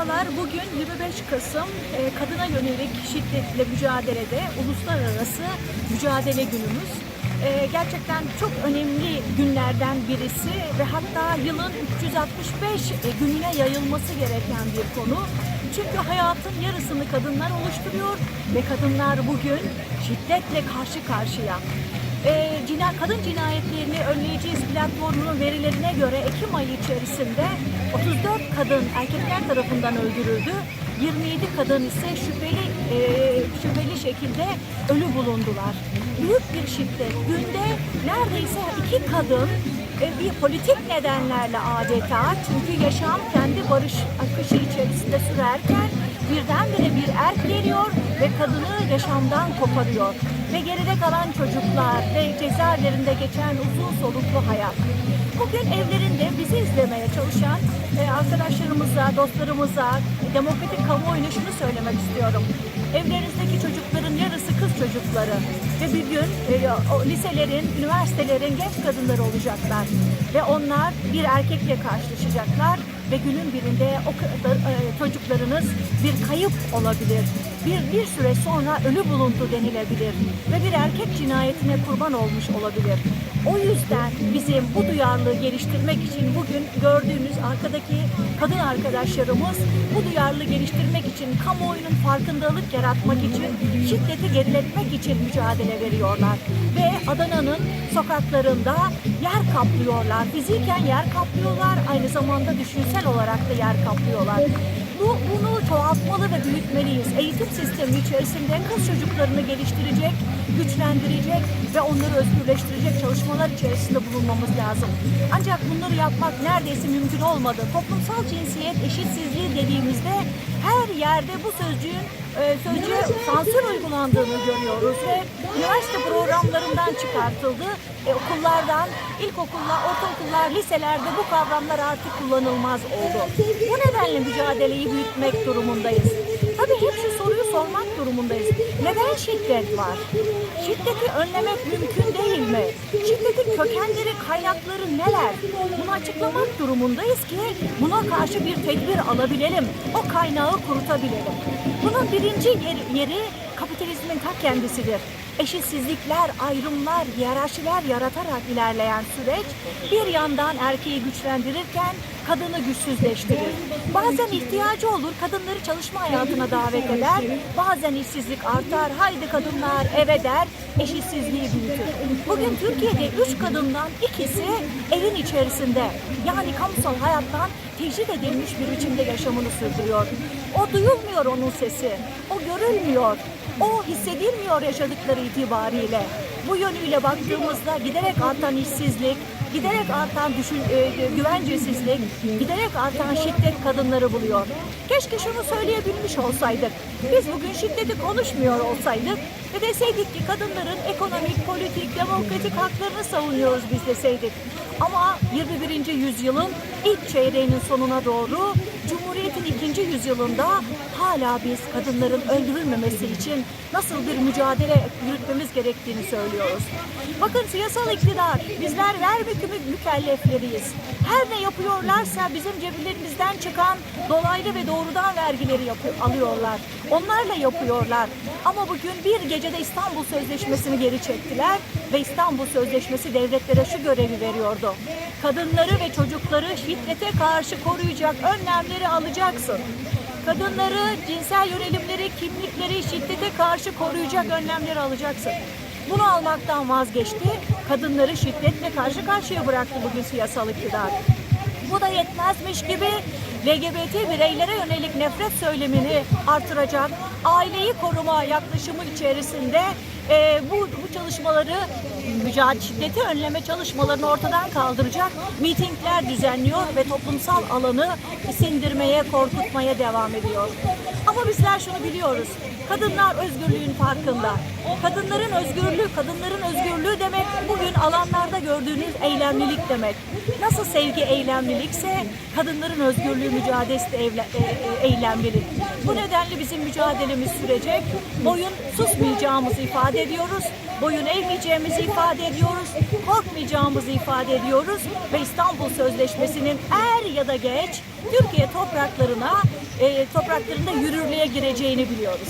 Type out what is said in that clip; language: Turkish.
Merhabalar. Bugün 25 Kasım e, kadına yönelik şiddetle mücadelede uluslararası mücadele günümüz. E, Gerçekten çok önemli günlerden birisi ve hatta yılın 365 gününe yayılması gereken bir konu. Çünkü hayatın yarısını kadınlar oluşturuyor ve kadınlar bugün şiddetle karşı karşıya. E, cina, kadın cinayetlerini önleyeceğiz platformunun verilerine göre Ekim ayı içerisinde 34 kadın erkekler tarafından öldürüldü. 27 kadın ise şüpheli e, şüpheli şekilde ölü bulundular. Büyük bir şiddet. Günde neredeyse iki kadın e, bir politik nedenlerle adeta çünkü yaşam kendi barış akışı içerisinde sürerken birdenbire bir erk geliyor ve kadını yaşamdan koparıyor. Ve geride kalan çocuklar ve cezaevlerinde geçen uzun soluklu hayat. Bugün evlerinde bizi izlemeye çalışan arkadaşlarımıza, dostlarımıza, demokratik kamuoyuna şunu söylemek istiyorum. Evlerinizdeki çocukların yarısı kız çocukları ve bir gün e, liselerin, üniversitelerin genç kadınları olacaklar. Ve onlar bir erkekle karşılaşacaklar ve günün birinde o e, çocuklarınız bir kayıp olabilir. Bir, bir süre sonra ölü bulundu denilebilir ve bir erkek cinayetine kurban olmuş olabilir. O yüzden bizim bu duyarlılığı geliştirmek için bugün gördüğünüz arkadaki kadın arkadaşlarımız bu duyarlılığı geliştirmek için kamuoyunun farkındalık yaratmak için şiddeti geriletmek için mücadele veriyorlar. Ve Adana'nın sokaklarında yer kaplıyorlar. Fiziken yer kaplıyorlar. Aynı zamanda düşünsel olarak da yer kaplıyorlar. Bu, bunu çoğaltmalı ve büyütmeliyiz. Eğitim sistemi içerisinde kız çocuklarını geliştirecek, güçlendirecek ve onları özgürleştirecek çalışmalar içerisinde bulunmamız lazım. Ancak bunları yapmak neredeyse mümkün olmadı. Toplumsal cinsiyet eşitsizliği dediğimizde her yerde bu sözcüğün e, sözcüğe sansür uygulandığını görüyoruz ve üniversite programlarından çıkartıldı. E, okullardan, ilkokullar, ortaokullar, liselerde bu kavramlar artık kullanılmaz oldu. Bu nedenle mücadeleyi büyütmek durumundayız. Tabii hep şu soruyu sormak durumundayız. Neden şiddet var? Şiddeti önlemek mümkün mi? Şiddetin kökenleri, kaynakları neler? Bunu açıklamak durumundayız ki buna karşı bir tedbir alabilelim. O kaynağı kurutabilelim. Bunun birinci yeri, yeri kapitalizmin ta kendisidir. Eşitsizlikler, ayrımlar, hiyerarşiler yaratarak ilerleyen süreç bir yandan erkeği güçlendirirken kadını güçsüzleştirir. Bazen ihtiyacı olur, kadınları çalışma hayatına davet eder. Bazen işsizlik artar, haydi kadınlar eve der, eşitsizliği büyütür. Bugün Türkiye'de üç kadından ikisi evin içerisinde yani kamusal hayattan tecrit edilmiş bir biçimde yaşamını sürdürüyor. O duyulmuyor onun sesi, o görülmüyor. O hissedilmiyor yaşadıkları itibariyle. Bu yönüyle baktığımızda giderek artan işsizlik, giderek artan düşün, e, güvencesizlik, giderek artan şiddet kadınları buluyor. Keşke şunu söyleyebilmiş olsaydık. Biz bugün şiddeti konuşmuyor olsaydık ve deseydik ki kadınların ekonomik, politik, demokratik haklarını savunuyoruz biz deseydik. Ama 21. yüzyılın ilk çeyreğinin sonuna doğru Cumhuriyet'in ikinci yüzyılında hala biz kadınların öldürülmemesi için nasıl bir mücadele yürütmemiz gerektiğini söylüyoruz. Bakın siyasal iktidar, bizler vergi mükellefleriyiz. Her ne yapıyorlarsa bizim ceplerimizden çıkan dolaylı ve doğrudan vergileri alıyorlar. Onlarla yapıyorlar. Ama bugün bir gecede İstanbul Sözleşmesi'ni geri çektiler ve İstanbul Sözleşmesi devletlere şu görevi veriyordu. Kadınları ve çocukları şiddete karşı koruyacak önlemleri alacaksın. Kadınları, cinsel yönelimleri, kimlikleri şiddete karşı koruyacak önlemleri alacaksın. Bunu almaktan vazgeçti. Kadınları şiddetle karşı karşıya bıraktı bugün siyasal iktidar. Bu da yetmezmiş gibi LGBT bireylere yönelik nefret söylemini artıracak, aileyi koruma yaklaşımı içerisinde e, bu, bu çalışmaları mücadele şiddeti önleme çalışmalarını ortadan kaldıracak mitingler düzenliyor ve toplumsal alanı sindirmeye, korkutmaya devam ediyor. Ama bizler şunu biliyoruz. Kadınlar özgürlüğün farkında. Kadınların özgürlüğü, kadınların özgürlüğü demek bugün alanlarda gördüğünüz eylemlilik demek. Nasıl sevgi eylemlilikse kadınların özgürlüğü mücadelesi de e- e- eylemlilik. Bu nedenle bizim mücadelemiz sürecek. Boyun susmayacağımızı ifade ediyoruz. Boyun eğmeyeceğimizi ifade ediyoruz. Korkmayacağımızı ifade ediyoruz. Ve İstanbul Sözleşmesi'nin er ya da geç Türkiye topraklarına e, topraklarında yürürlüğe gireceğini biliyoruz.